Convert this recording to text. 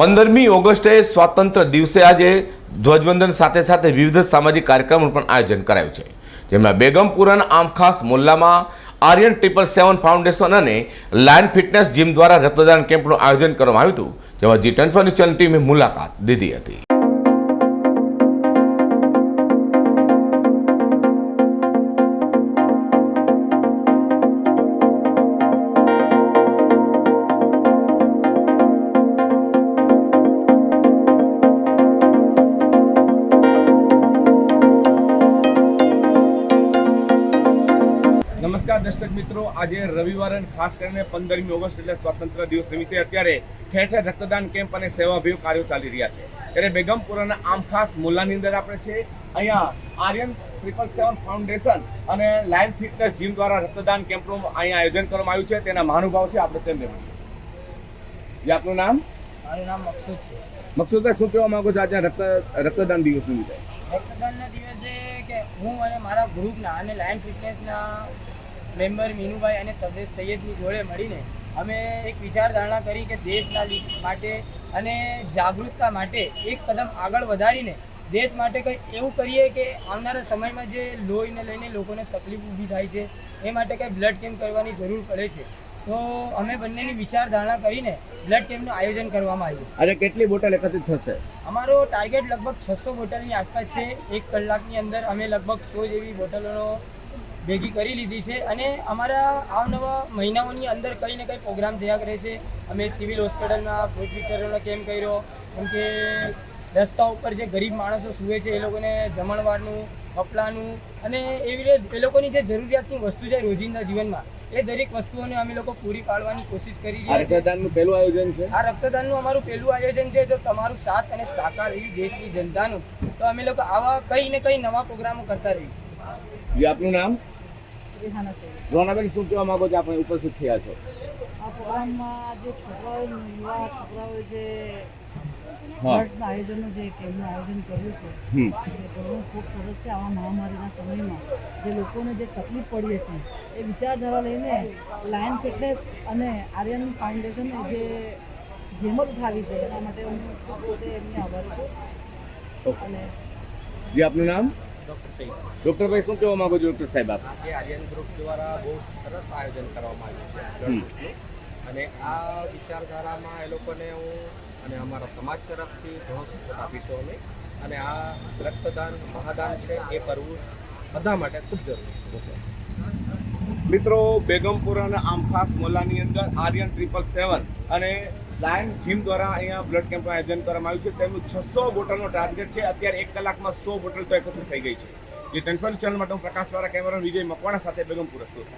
પંદરમી ઓગસ્ટે સ્વાતંત્ર્ય દિવસે આજે ધ્વજવંદન સાથે સાથે વિવિધ સામાજિક કાર્યક્રમનું પણ આયોજન કરાયું છે. જેમાં બેગમપુરાના આમખાસ મોલ્લામાં આર્યન ટ્રિપલ સેવન ફાઉન્ડેશન અને લાયન ફિટનેસ જીમ દ્વારા રક્તદાન કેમ્પનું આયોજન કરવામાં આવ્યું હતું. જેમાં જી ટ્વેન્ટી ન્યૂઝ ટીમે મુલાકાત લીધી હતી. નમસ્કાર દર્શક મિત્રો. આજે રવિવાર અને ખાસ કરીને પંદરમી ઓગસ્ટ એટલે સ્વાતંત્ર્ય દિવસ નિમિત્તે અત્યારે ઠેર ઠેર રક્તદાન કેમ્પ અને સેવાભાવી કાર્યો ચાલી રહ્યા છે. ત્યારે બેગમપુરાના આમ ખાસ મુલ્લાની અંદર આપણે છે અહીંયા આર્યન ટ્રિપલ સેવન ફાઉન્ડેશન અને લાઇન ફિટનેસ જીમ દ્વારા રક્તદાન કેમ્પનું અહીંયા આયોજન કરવામાં આવ્યું છે. તેના મહાનુભાવ છે આપણે તેમને જે આપનું નામ? મારું નામ મકસૂદ છે. મકસુદભાઈ શું કહેવા માંગો છો આજે રક્ત રક્તદાન દિવસ નિમિત્તે? રક્તદાનના દિવસે કે હું અને મારા ગ્રુપના અને લાયન ફિટનેસના મેમ્બર મીનુભાઈ અને તબરેજ સૈયદની જોડે મળીને અમે એક વિચારધારણા કરી કે દેશના માટે અને જાગૃતતા માટે એક કદમ આગળ વધારીને દેશ માટે કંઈ એવું કરીએ કે આવનારા સમયમાં જે લોહીને લઈને લોકોને તકલીફ ઊભી થાય છે એ માટે કંઈ બ્લડ કેમ્પ કરવાની જરૂર પડે છે. તો અમે બંનેની વિચારધારણા કરીને બ્લડ કેમ્પનું આયોજન કરવામાં આવ્યું. આજે કેટલી બોટલ એકત્રિત થશે? અમારો ટાર્ગેટ લગભગ છસો બોટલની આસપાસ છે. એક કલાકની અંદર અમે લગભગ સો જેવી બોટલોનો ભેગી કરી લીધી છે અને અમારા આવનવા મહિનાઓની અંદર કંઈ ને કંઈ પ્રોગ્રામ થયા કરે છે. અમે સિવિલ હોસ્પિટલમાં ફૂડ વિતરણનો કેમ્પ કર્યો. કેમ કે રસ્તા ઉપર જે ગરીબ માણસો સૂવે છે એ લોકોને જમણવારનું કપડાનું અને એવી રીતે એ લોકોની જે જરૂરિયાતની વસ્તુ છે રોજિંદા જીવનમાં એ દરેક વસ્તુઓને અમે લોકો પૂરી પાડવાની કોશિશ કરી રહ્યા રક્તદાનનું પહેલું આયોજન છે? આ રક્તદાનનું અમારું પહેલું આયોજન છે. જો તમારું સાથ અને સાકાર રહ્યું દેશની જનતાનું તો અમે લોકો આવા કંઈ ને કંઈ નવા પ્રોગ્રામો કરતા રહીશું. જે આપનું નામ? રોનાબેન શું કહેવા માંગો છો? આપણે ઉપસ્થિત થયા છો. આ પ્રોગ્રામમાં જે છોકરાઓ યુવા છોકરાઓ જે હા. જે કેમ્પનું આયોજન કર્યું છે એ ઘણું ખૂબ સરસ છે. આવા મહામારીના સમયમાં જે લોકોને જે તકલીફ પડી હતી એ વિચારધારા લઈને લાયન ફિટનેસ અને આર્યન ફાઉન્ડેશન જે જેમત ઉઠાવી છે એના માટે હું પોતે એમને આભાર છું. અને જે આપનું નામ? ડૉક્ટર સૈદ ડોક્ટર ભાઈ શું કહેવા માંગો છો ડોક્ટર સાહેબ આપ? આજે આર્યન ગ્રુપ દ્વારા બહુ સરસ આયોજન કરવામાં આવ્યું છે. અને આ વિચારધારામાં એ લોકોને હું અને અમારા સમાજ તરફથી ઘણો સપોર્ટ આપીશું અમે. અને આ રક્તદાન મહાદાન છે એ કરવું બધા માટે ખૂબ જરૂરી છે. મિત્રો બેગમપુરાના આમખાસ મોલ્લાની અંદર આર્યન ટ્રિપલ સેવન અને લાયન જીમ દ્વારા અહીંયા બ્લડ કેમ્પનું આયોજન કરવામાં આવ્યું છે. તેમનું છસો બોટલનો ટાર્ગેટ છે. અત્યારે એક કલાકમાં સો બોટલ તો એકત્રિત થઈ ગઈ છે. જે ટેન્શન ચેનલ માટે હું પ્રકાશ દ્વારા કેમેરા વિજય મકવાણા સાથે બેગમપુર છું